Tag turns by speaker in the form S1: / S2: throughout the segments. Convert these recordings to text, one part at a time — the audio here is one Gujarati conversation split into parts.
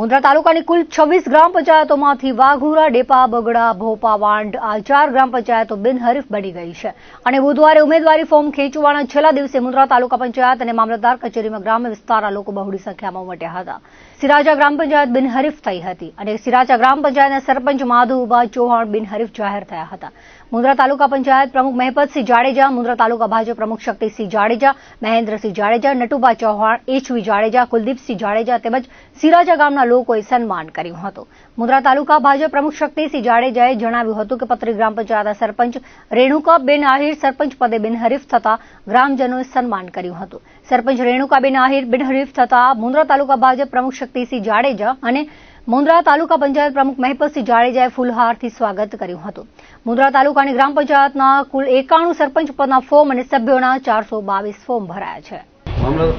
S1: મુન્દ્રા તાલુકાની કુલ છવ્વીસ ગ્રામ પંચાયતોમાંથી વાઘુરા ડેપા, બગડા, ભોપા વાંડ આ ચાર ગ્રામ પંચાયતો બિનહરીફ બની ગઈ છે. અને બુધવારે ઉમેદવારી ફોર્મ ખેંચવાના છેલ્લા દિવસે મુન્દ્રા તાલુકા પંચાયત અને મામલતદાર કચેરીમાં ગ્રામ્ય વિસ્તારના લોકો બહોળી સંખ્યામાં ઉમટ્યા હતા. સિરાજા ગ્રામ પંચાયત બિનહરીફ થઈ હતી અને સિરાજા ગ્રામ પંચાયતના સરપંચ માધુબા ચૌહાણ બિનહરીફ જાહેર થયા હતા. મુન્દ્રા તાલુકા પંચાયત પ્રમુખ મહેપતસિંહ જાડેજા મુન્દ્રા તાલુકા ભાજપ પ્રમુખ શક્તિસિંહ જાડેજા, મહેન્દ્રસિંહ જાડેજા, નટુભા ચૌહાણ, એચવી જાડેજા, કુલદીપસિંહ જાડેજા તેમજ સિરાજા ગામના લોકોએ સન્માન કર્યું હતું. મુંદ્રા તાલુકા ભાજપ પ્રમુખ શક્તિસિંહ જાડેજાએ જણાવ્યું હતું કે પત્રી ગ્રામ પંચાયતના સરપંચ રેણુકાબેન આહિર, સરપંચ પદે બિનહરીફ થતા ગ્રામજનોએ સન્માન કર્યું હતું. સરપંચ રેણુકાબેન આહિર બિનહરીફ થતા મુન્દ્રા તાલુકા ભાજપ પ્રમુખ શક્તિસિંહ જાડેજા અને મુન્દ્રા તાલુકા પંચાયત પ્રમુખ મહેપતસિંહ જાડેજાએ ફૂલહારથી સ્વાગત કર્યું હતું. મુંદ્રા તાલુકાની ગ્રામ પંચાયતના કુલ એકાણું સરપંચ પદના ફોર્મ અને સભ્યોના ચારસો બાવીસ ફોર્મ ભરાયા છે.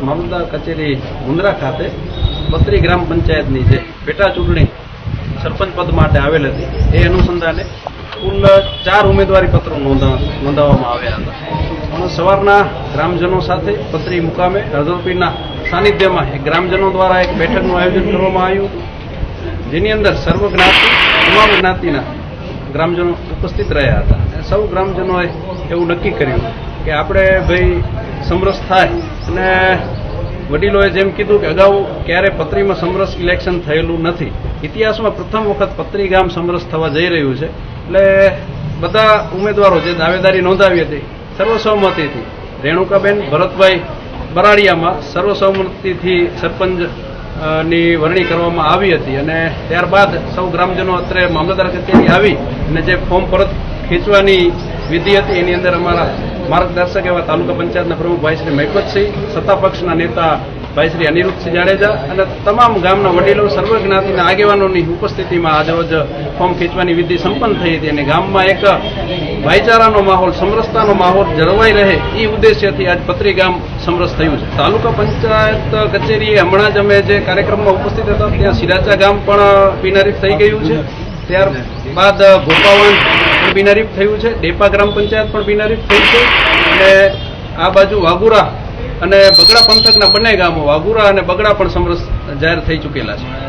S2: મામલતદાર કચેરી મુંદ્રા ખાતે બત્રી ગ્રામ પંચાયતની જે પેટા ચૂંટણી સરપંચ પદ માટે આવેલ હતી, એ અનુસંધાને કુલ ચાર ઉમેદવારી પત્રો નોંધા, નોંધાવવામાં આવ્યા હતા. પણ સવારના ગ્રામજનો સાથે પત્રી મુકામે હરદોપીના સાનિધ્યમાં એક ગ્રામજનો દ્વારા એક બેઠકનું આયોજન કરવામાં આવ્યું. જેની અંદર સર્વ જ્ઞાતિ, તમામ જ્ઞાતિના ગ્રામજનો ઉપસ્થિત રહ્યા હતા. અને સૌ ગ્રામજનોએ એવું નક્કી કર્યું કે આપણે ભાઈ સમરસ થાય અને વડીલોએ જેમ કીધું કે અગાઉ ક્યારે પત્રીમાં સમરસ ઇલેક્શન થયેલું નથી, ઇતિહાસમાં પ્રથમ વખત પત્રી ગામ સમરસ થવા જઈ રહ્યું છે. એટલે બધા ઉમેદવારો જે દાવેદારી નોંધાવી હતી સર્વસહમતિથી રેણુકાબેન, ભરતભાઈ બરાડિયામાં સર્વસહમતિથી સરપંચની વરણી કરવામાં આવી હતી અને ત્યારબાદ સૌ ગ્રામજનો અત્રે મામલતદાર કચેરી આવી અને જે ફોર્મ પરત ખેંચવાની વિધિ હતી, એની અંદર અમારા માર્ગદર્શક એવા તાલુકા પંચાયતના પ્રમુખ ભાઈ શ્રી મહેપતસિંહ સત્તા પક્ષના નેતા ભાઈ શ્રી અનિરુદ્ધસિંહ જાડેજા અને તમામ ગામના વડીલો સર્વ જ્ઞાતિના આગેવાનોની ઉપસ્થિતિમાં આજરોજ ફોર્મ ખેંચવાની વિધિ સંપન્ન થઈ હતી અને ગામમાં એક ભાઈચારાનો માહોલ, સમરસતાનો માહોલ જળવાઈ રહે એ ઉદ્દેશ્યથી આજ પત્રી ગામ સમરસ થયું છે. તાલુકા પંચાયત કચેરીએ હમણાં જ અમે જે કાર્યક્રમમાં ઉપસ્થિત હતા, ત્યાં સિરાચા ગામ પણ બિનારીફ થઈ ગયું છે. ત્યારબાદ ભોપાવન પણ બિનારીફ થયું છે. ડેપા ગ્રામ પંચાયત પણ બિનારીફ થઈ છે. અને આ બાજુ વાગુરા અને બગડા પંથકના બંને ગામો વાગુરા અને બગડા પણ સમરસ જાહેર થઈ ચૂકેલા છે.